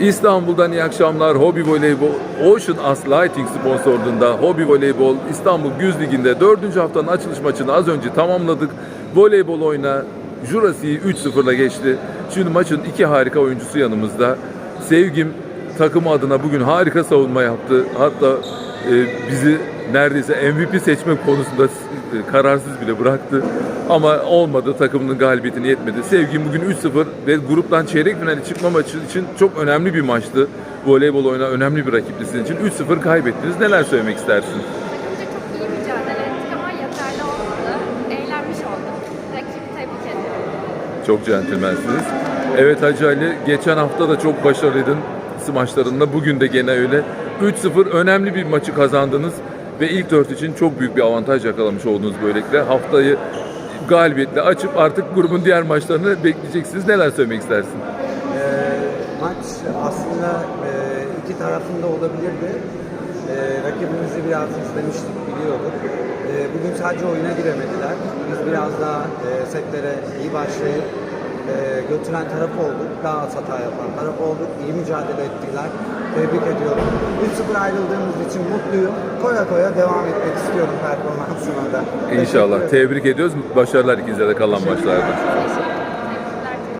İstanbul'dan iyi akşamlar. Hobi Voleybol Ocean As Lighting sponsorluğunda Hobi Voleybol İstanbul Güz Ligi'nde 4. haftanın açılış maçını az önce tamamladık. Voleybol oyuna Jurassi'yi 3-0'la geçti. Şimdi maçın iki harika oyuncusu yanımızda. Sevgim takımı adına bugün harika savunma yaptı. Hatta e, bizi neredeyse MVP seçme konusunda kararsız bile bıraktı. Ama olmadı. Takımının galibiyetine yetmedi. Sevgim bugün 3-0 ve gruptan çeyrek finale çıkma maçı için çok önemli bir maçtı. Voleybol oyuna önemli bir rakipti sizin için. 3-0 kaybettiniz. Neler söylemek istersin? Bence çok iyi mücadele ettik ama yeterli olmadı. Eğlenmiş olduk. Rakibi tebrik ediyorum. Çok centilmensiniz. Evet Hacı Ali, geçen hafta da çok başarılıydın maçlarında. Bugün de gene öyle. 3-0 önemli bir maçı kazandınız ve ilk dört için çok büyük bir avantaj yakalamış oldunuz böylelikle. Haftayı galibiyetle açıp artık grubun diğer maçlarını bekleyeceksiniz. Neler söylemek istersin? Ee, maç aslında e, iki tarafında olabilirdi. Ee, rakibimizi biraz izlemiştik, biliyorduk. Ee, bugün sadece oyuna giremediler. Biraz daha e, setlere iyi başlayıp e, götüren taraf olduk. Daha az hata yapan taraf olduk. İyi mücadele ettiler. Tebrik ediyorum. 3-0 ayrıldığımız için mutluyum. Koya koya devam etmek istiyorum performansıma da. İnşallah. Tebrik ediyoruz. Başarılar ikinize de kalan maçlarda.